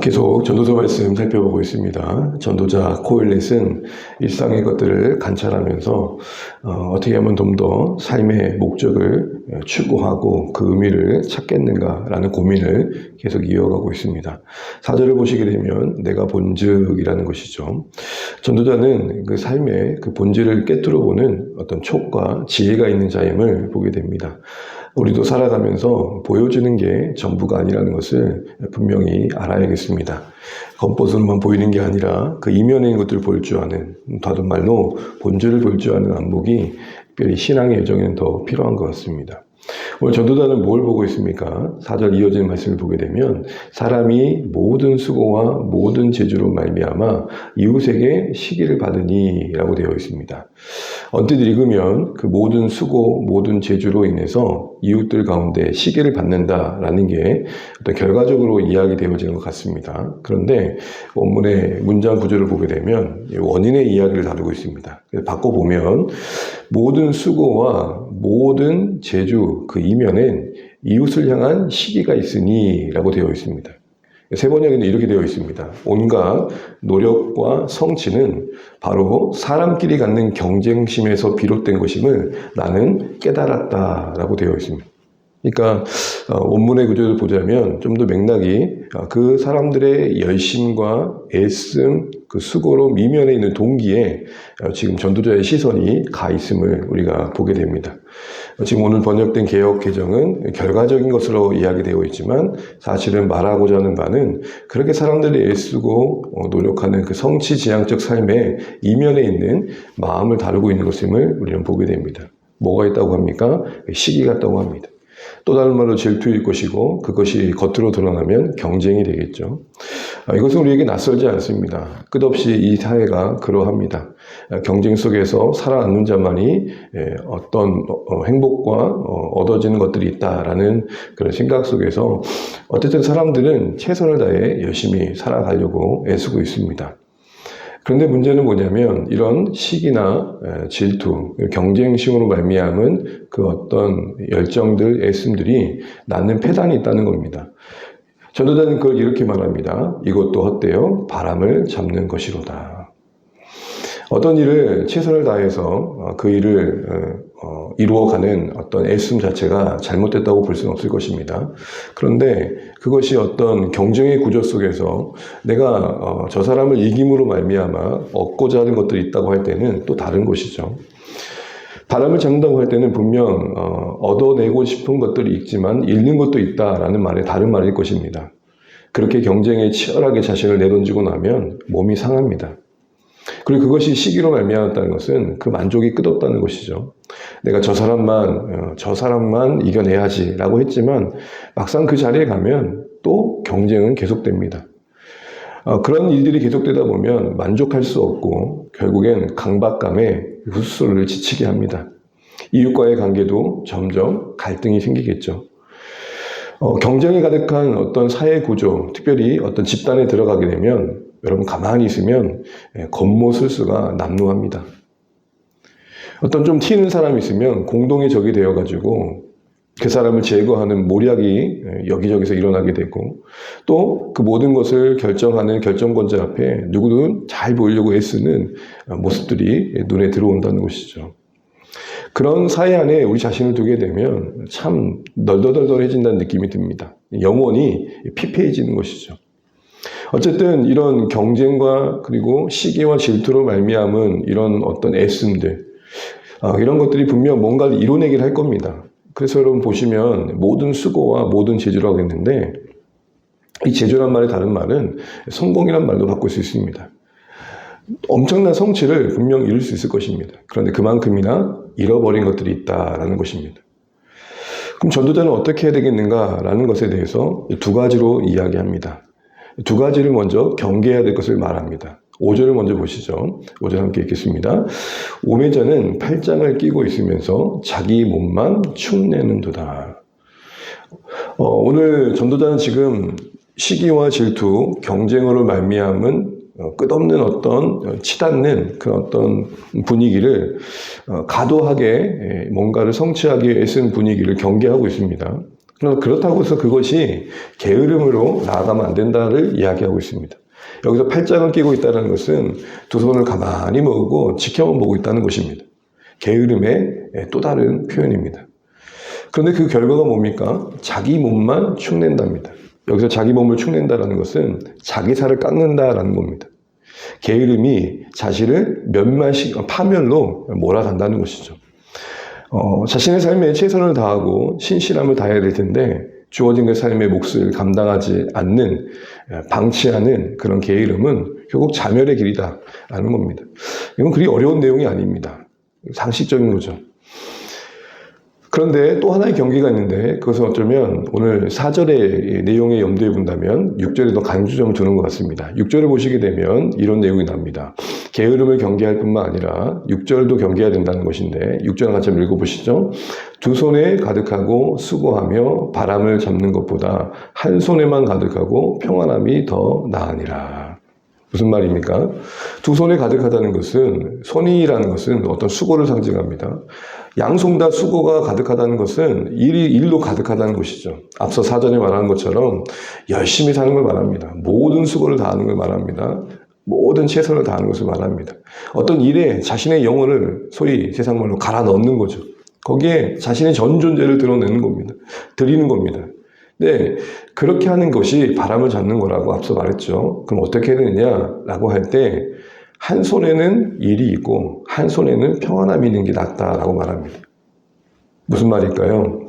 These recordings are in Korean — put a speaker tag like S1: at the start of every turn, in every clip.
S1: 계속 전도서 말씀 살펴보고 있습니다. 전도자 코일렛은 일상의 것들을 관찰하면서 어, 떻게 하면 좀 더 삶의 목적을 추구하고 그 의미를 찾겠는가라는 고민을 계속 이어가고 있습니다. 사절을 보시게 되면 내가 본즉이라는 것이죠. 전도자는 그 삶의 그 본질을 깨뜨려 보는 어떤 촉과 지혜가 있는 자임을 보게 됩니다. 우리도 살아가면서 보여주는 게 전부가 아니라는 것을 분명히 알아야겠습니다. 겉보선만 보이는 게 아니라 그 이면에 있는 것들을 볼 줄 아는, 다른 말로 본질을 볼 줄 아는 안목이 특별히 신앙의 여정에는 더 필요한 것 같습니다. 오늘 전도자는 뭘 보고 있습니까? 4절 이어지는 말씀을 보게 되면 사람이 모든 수고와 모든 재주로 말미암아 이웃에게 시기를 받으니 라고 되어 있습니다. 언뜻 읽으면 그 모든 수고, 모든 재주로 인해서 이웃들 가운데 시기를 받는다라는 게 어떤 결과적으로 이야기 되어지는 것 같습니다. 그런데 원문의 문장 구조를 보게 되면 원인의 이야기를 다루고 있습니다. 바꿔보면 모든 수고와 모든 재주 그 이면엔 이웃을 향한 시기가 있으니 라고 되어 있습니다. 세 번역에는 이렇게 되어 있습니다. 온갖 노력과 성취는 바로 사람끼리 갖는 경쟁심에서 비롯된 것임을 나는 깨달았다라고 되어 있습니다. 그러니까 어, 원문의 구조를 보자면 좀 더 맥락이 어, 그 사람들의 열심과 애씀, 그 수고로 미면에 있는 동기에 어, 지금 전도자의 시선이 가 있음을 우리가 보게 됩니다. 지금 오늘 번역된 개혁 개정은 결과적인 것으로 이야기되어 있지만 사실은 말하고자 하는 바는 그렇게 사람들이 애쓰고 노력하는 그 성취 지향적 삶의 이면에 있는 마음을 다루고 있는 것임을 우리는 보게 됩니다. 뭐가 있다고 합니까? 시기가 있다고 합니다. 또 다른 말로 질투일 것이고 그것이 겉으로 드러나면 경쟁이 되겠죠. 아, 이것은 우리에게 낯설지 않습니다. 끝없이 이 사회가 그러합니다. 아, 경쟁 속에서 살아남는 자만이 예, 어떤 어, 행복과 어, 얻어지는 것들이 있다라는 그런 생각 속에서 어쨌든 사람들은 최선을 다해 열심히 살아가려고 애쓰고 있습니다. 그런데 문제는 뭐냐면 이런 시기나 질투, 경쟁심으로 말미암은 그 어떤 열정들, 애씀들이 낳는 폐단이 있다는 겁니다. 전도자는 그걸 이렇게 말합니다. 이것도 헛되어 바람을 잡는 것이로다. 어떤 일을 최선을 다해서 어, 그 일을 어, 어, 이루어가는 어떤 애씀 자체가 잘못됐다고 볼 수는 없을 것입니다. 그런데 그것이 어떤 경쟁의 구조 속에서 내가 저 사람을 이김으로 말미암아 얻고자 하는 것들이 있다고 할 때는 또 다른 것이죠. 바람을 잡는다고 할 때는 분명 얻어내고 싶은 것들이 있지만 잃는 것도 있다라는 말의 다른 말일 것입니다. 그렇게 경쟁에 치열하게 자신을 내던지고 나면 몸이 상합니다. 그리고 그것이 시기로 말미암았다는 것은 그 만족이 끝없다는 것이죠. 내가 저 사람만 어, 저 사람만 이겨내야지라고 했지만 막상 그 자리에 가면 또 경쟁은 계속됩니다. 어, 그런 일들이 계속되다 보면 만족할 수 없고 결국엔 강박감에 후스를 지치게 합니다. 이웃과의 관계도 점점 갈등이 생기겠죠. 어, 경쟁이 가득한 어떤 사회 구조, 특별히 어떤 집단에 들어가게 되면 여러분 가만히 있으면 예, 겉모술수가 남루합니다. 어떤 좀 튀는 사람이 있으면 공동의 적이 되어가지고 그 사람을 제거하는 모략이 예, 여기저기서 일어나게 되고 또 그 모든 것을 결정하는 결정권자 앞에 누구든 잘 보이려고 애쓰는 모습들이 눈에 들어온다는 것이죠. 그런 사회 안에 우리 자신을 두게 되면 참 널덜덜덜해진다는 느낌이 듭니다. 영원히 피폐해지는 것이죠. 어쨌든 이런 경쟁과 그리고 시기와 질투로 말미암은 이런 어떤 애씀들 아, 이런 것들이 분명 뭔가를 이뤄내기를 할 겁니다. 그래서 여러분 보시면 모든 수고와 모든 재주라고 했는데 이 재주란 말의 다른 말은 성공이란 말도 바꿀 수 있습니다. 엄청난 성취를 분명 이룰 수 있을 것입니다. 그런데 그만큼이나 잃어버린 것들이 있다라는 것입니다. 그럼 전도자는 어떻게 해야 되겠는가라는 것에 대해서 두 가지로 이야기합니다. 두 가지를 먼저 경계해야 될 것을 말합니다. 5절을 먼저 보시죠. 5절 함께 읽겠습니다. 오매자는 팔짱을 끼고 있으면서 자기 몸만 축내는 도다. 어, 오늘 전도자는 지금 시기와 질투, 경쟁으로 말미암은 어, 끝없는 어떤 치닫는 그 어떤 분위기를 어, 가도하게 뭔가를 성취하기 애쓴 분위기를 경계하고 있습니다. 그렇다고 해서 그것이 게으름으로 나아가면 안 된다를 이야기하고 있습니다. 여기서 팔짱을 끼고 있다는 것은 두 손을 가만히 모으고 지켜만 보고 있다는 것입니다. 게으름의 또 다른 표현입니다. 그런데 그 결과가 뭡니까? 자기 몸만 축낸답니다. 여기서 자기 몸을 축낸다는 것은 자기 살을 깎는다라는 겁니다. 게으름이 자신을 몇만씩 파멸로 몰아간다는 것이죠. 어, 자신의 삶에 최선을 다하고 신실함을 다해야 될 텐데 주어진 그 삶의 몫을 감당하지 않는 방치하는 그런 게으름은 결국 자멸의 길이다라는 겁니다. 이건 그리 어려운 내용이 아닙니다. 상식적인 거죠. 그런데 또 하나의 경계가 있는데 그것은 어쩌면 오늘 4절의 내용에 염두에 본다면 6절에 더 강조 좀 두는 것 같습니다. 6절을 보시게 되면 이런 내용이 납니다. 게으름을 경계할 뿐만 아니라 6절도 경계해야 된다는 것인데 6절 같이 한번 읽어보시죠. 두 손에 가득하고 수고하며 바람을 잡는 것보다 한 손에만 가득하고 평안함이 더 나으니라. 무슨 말입니까? 두 손에 가득하다는 것은 손이라는 것은 어떤 수고를 상징합니다. 양손 다 수고가 가득하다는 것은 일이 일로 가득하다는 것이죠. 앞서 사전에 말한 것처럼 열심히 사는 걸 말합니다. 모든 수고를 다하는 걸 말합니다. 모든 최선을 다하는 것을 말합니다. 어떤 일에 자신의 영혼을 소위 세상 말로 갈아 넣는 거죠. 거기에 자신의 전 존재를 드러내는 겁니다. 드리는 겁니다. 네, 그렇게 하는 것이 바람을 잡는 거라고 앞서 말했죠. 그럼 어떻게 해야 되느냐라고 할 때, 한 손에는 일이 있고, 한 손에는 평안함이 있는 게 낫다라고 말합니다. 무슨 말일까요?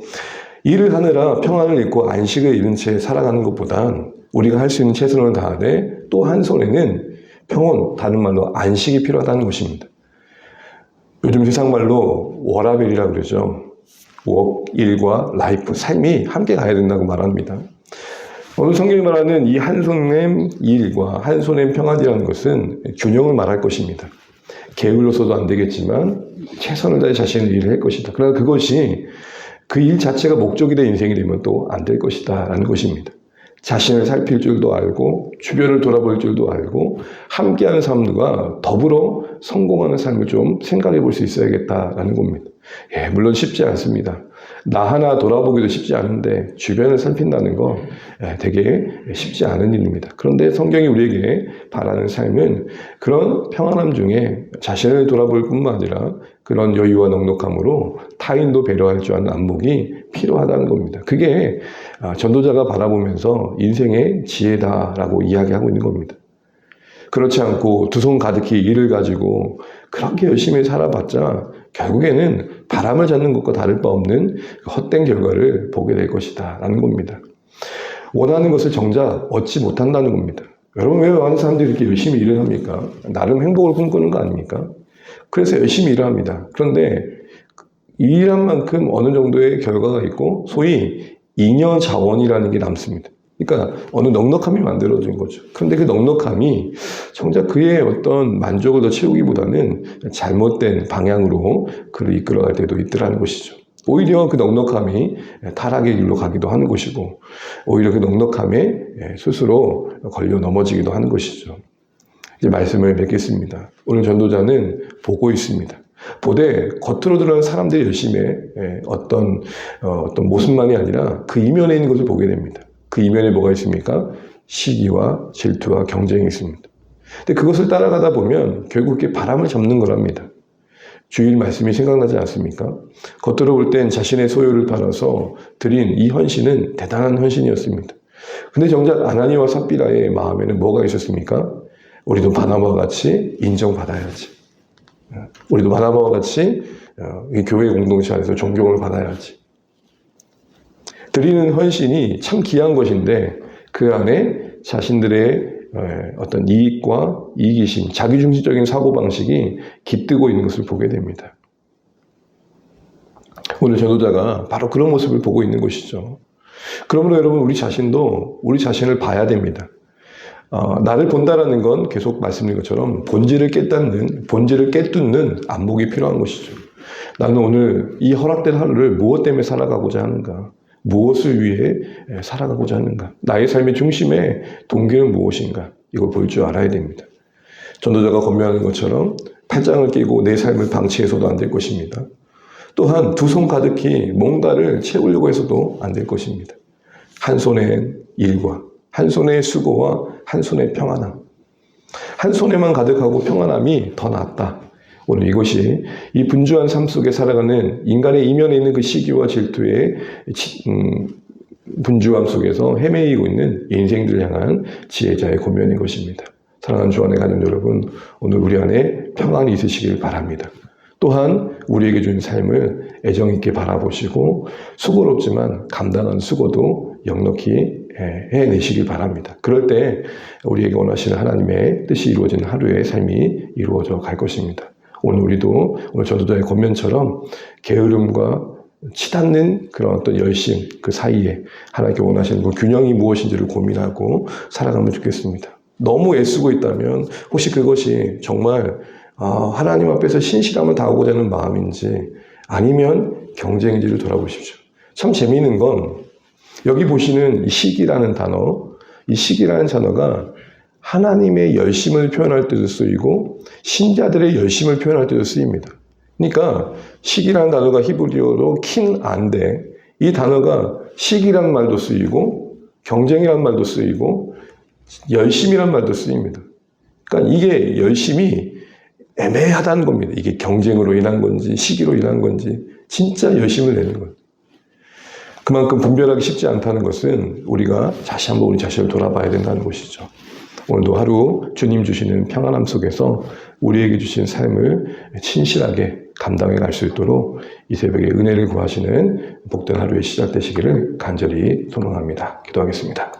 S1: 일을 하느라 평안을 잃고 안식을 잃은 채 살아가는 것보단 우리가 할 수 있는 최선을 다하되 또 한 손에는 평온, 다른 말로 안식이 필요하다는 것입니다. 요즘 세상 말로 워라벨이라고 그러죠. 워 일과 라이프, 삶이 함께 가야 된다고 말합니다. 오늘 성경이 말하는 이 한 손의 일과 한 손의 평안이라는 것은 균형을 말할 것입니다. 게을러서도 안 되겠지만 최선을 다해 자신의 일을 할 것이다. 그러나 그것이 그 일 자체가 목적이 된 인생이 되면 또 안 될 것이다. 라는 것입니다. 자신을 살필 줄도 알고 주변을 돌아볼 줄도 알고 함께하는 삶과 더불어 성공하는 삶을 좀 생각해 볼 수 있어야겠다라는 겁니다. 예, 물론 쉽지 않습니다. 나 하나 돌아보기도 쉽지 않은데 주변을 살핀다는 거 예, 되게 쉽지 않은 일입니다. 그런데 성경이 우리에게 바라는 삶은 그런 평안함 중에 자신을 돌아볼 뿐만 아니라 그런 여유와 넉넉함으로 타인도 배려할 줄 아는 안목이 필요하다는 겁니다. 그게 아, 전도자가 바라보면서 인생의 지혜다라고 이야기하고 있는 겁니다. 그렇지 않고 두 손 가득히 일을 가지고 그렇게 열심히 살아봤자 결국에는 바람을 잡는 것과 다를 바 없는 헛된 결과를 보게 될 것이다. 라는 겁니다. 원하는 것을 정작 얻지 못한다는 겁니다. 여러분 왜 많은 사람들이 이렇게 열심히 일을 합니까? 나름 행복을 꿈꾸는 거 아닙니까? 그래서 열심히 일을 합니다. 그런데 일한 만큼 어느 정도의 결과가 있고 소위 잉여 자원이라는 게 남습니다. 그러니까 어느 넉넉함이 만들어진 거죠. 그런데 그 넉넉함이 정작 그의 어떤 만족을 더 채우기보다는 잘못된 방향으로 그를 이끌어갈 때도 있더라는 것이죠. 오히려 그 넉넉함이 타락의 길로 가기도 하는 것이고, 오히려 그 넉넉함에 스스로 걸려 넘어지기도 하는 것이죠. 이제 말씀을 맺겠습니다. 오늘 전도자는 보고 있습니다. 보되 겉으로 드러난 사람들이 열심히 어떤 어, 어떤 모습만이 아니라 그 이면에 있는 것을 보게 됩니다. 그 이면에 뭐가 있습니까? 시기와 질투와 경쟁이 있습니다. 근데 그것을 따라가다 보면 결국 그 바람을 잡는 거랍니다. 주일 말씀이 생각나지 않습니까? 겉으로 볼 땐 자신의 소유를 팔아서 드린 이 헌신은 대단한 헌신이었습니다. 근데 정작 아나니와 삽비라의 마음에는 뭐가 있었습니까? 우리도 바나바와 같이 인정받아야지. 우리도 바나바와 같이 어, 이 교회 공동체 안에서 존경을 받아야지. 드리는 헌신이 참 귀한 것인데 그 안에 자신들의 어떤 이익과 이기심, 자기중심적인 사고방식이 깃들고 있는 것을 보게 됩니다. 오늘 전도자가 바로 그런 모습을 보고 있는 것이죠. 그러므로 여러분 우리 자신도 우리 자신을 봐야 됩니다. 어, 나를 본다라는 건 계속 말씀드린 것처럼 본질을 깨닫는, 본질을 깨뚫는 안목이 필요한 것이죠. 나는 오늘 이 허락된 하루를 무엇 때문에 살아가고자 하는가? 무엇을 위해 살아가고자 하는가? 나의 삶의 중심에 동기는 무엇인가? 이걸 볼 줄 알아야 됩니다. 전도자가 권면하는 것처럼 팔짱을 끼고 내 삶을 방치해서도 안 될 것입니다. 또한 두 손 가득히 뭔가를 채우려고 해서도 안 될 것입니다. 한 손엔 일과 한 손의 수고와 한 손의 평안함. 한 손에만 가득하고 평안함이 더 낫다. 오늘 이것이 이 분주한 삶 속에 살아가는 인간의 이면에 있는 그 시기와 질투의 지- 음, 분주함 속에서 헤매이고 있는 인생들 향한 지혜자의 고면인 것입니다. 사랑하는 주 안에 가는 여러분, 오늘 우리 안에 평안이 있으시길 바랍니다. 또한 우리에게 준 삶을 애정 있게 바라보시고 수고롭지만 감당한 수고도 역력히 예, 해내시길 바랍니다. 그럴 때 우리에게 원하시는 하나님의 뜻이 이루어진 하루의 삶이 이루어져 갈 것입니다. 오늘 우리도 오늘 전도자의 권면처럼 게으름과 치닫는 그런 어떤 열심 그 사이에 하나님께 원하시는 그 균형이 무엇인지를 고민하고 살아가면 좋겠습니다. 너무 애쓰고 있다면 혹시 그것이 정말 아, 하나님 앞에서 신실함을 다하고자 하는 마음인지 아니면 경쟁인지를 돌아보십시오. 참 재미있는 건 여기 보시는 이 시기라는 단어, 이 시기라는 단어가 하나님의 열심을 표현할 때도 쓰이고 신자들의 열심을 표현할 때도 쓰입니다. 그러니까 시기라는 단어가 히브리어로 킨안데 이 단어가 시기란 말도 쓰이고 경쟁이란 말도 쓰이고 열심이란 말도 쓰입니다. 그러니까 이게 열심이 애매하다는 겁니다. 이게 경쟁으로 인한 건지 시기로 인한 건지 진짜 열심을 내는 거예요. 그만큼 분별하기 쉽지 않다는 것은 우리가 다시 한번 우리 자신을 돌아봐야 된다는 것이죠. 오늘도 하루 주님 주시는 평안함 속에서 우리에게 주신 삶을 진실하게 감당해 갈 수 있도록 이 새벽에 은혜를 구하시는 복된 하루의 시작 되시기를 간절히 소망합니다. 기도하겠습니다.